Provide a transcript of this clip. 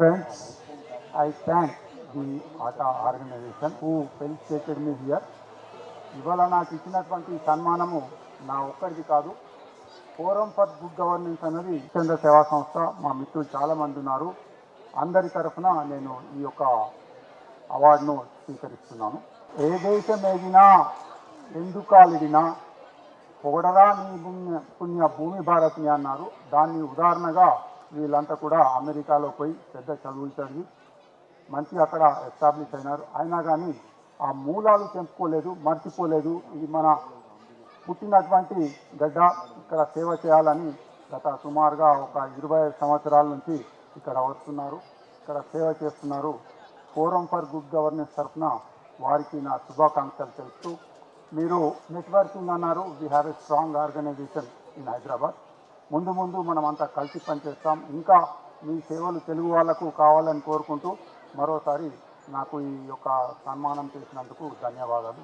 Friends, I thank the ATA organization who felicitated me here. ఇవాళ నాకు ఇచ్చినటువంటి సన్మానము నా ఒక్కరిది కాదు. ఫోరం ఫర్ గుడ్ గవర్నెన్స్ అనేది కేంద్ర సేవా సంస్థ మా మిత్రులు చాలామంది ఉన్నారు. అందరి తరఫున నేను ఈ యొక్క అవార్డును స్వీకరిస్తున్నాను. ఏ దేశం ఏదినా ఎందుకాలిడినా పొగడరా నీ పుణ్య భూమి భారత్ని అన్నారు. దాన్ని ఉదాహరణగా వీళ్ళంతా కూడా అమెరికాలో పోయి పెద్ద చదువులు చదివి మంచిగా అక్కడ ఎస్టాబ్లిష్ అయినారు. అయినా కానీ ఆ మూలాలు తెంపుకోలేదు మర్చిపోలేదు. ఇది మన పుట్టినటువంటి గడ్డ. ఇక్కడ సేవ చేయాలని గత సుమారుగా ఒక ఇరవై సంవత్సరాల నుంచి ఇక్కడ వస్తున్నారు. ఇక్కడ సేవ చేస్తున్నారు. ఫోరం ఫర్ గుడ్ గవర్నెన్స్ తరఫున వారికి నా శుభాకాంక్షలు తెలుస్తూ మీరు నెట్వర్కింగ్ అన్నారు. We have a strong organization in Hyderabad ముందు ముందు మనం అంతా కలిసి పనిచేస్తాం. ఇంకా మీ సేవలు తెలుగు వాళ్ళకు కావాలని కోరుకుంటూ మరోసారి నాకు ఈ యొక్క సన్మానం చేసినందుకు ధన్యవాదాలు.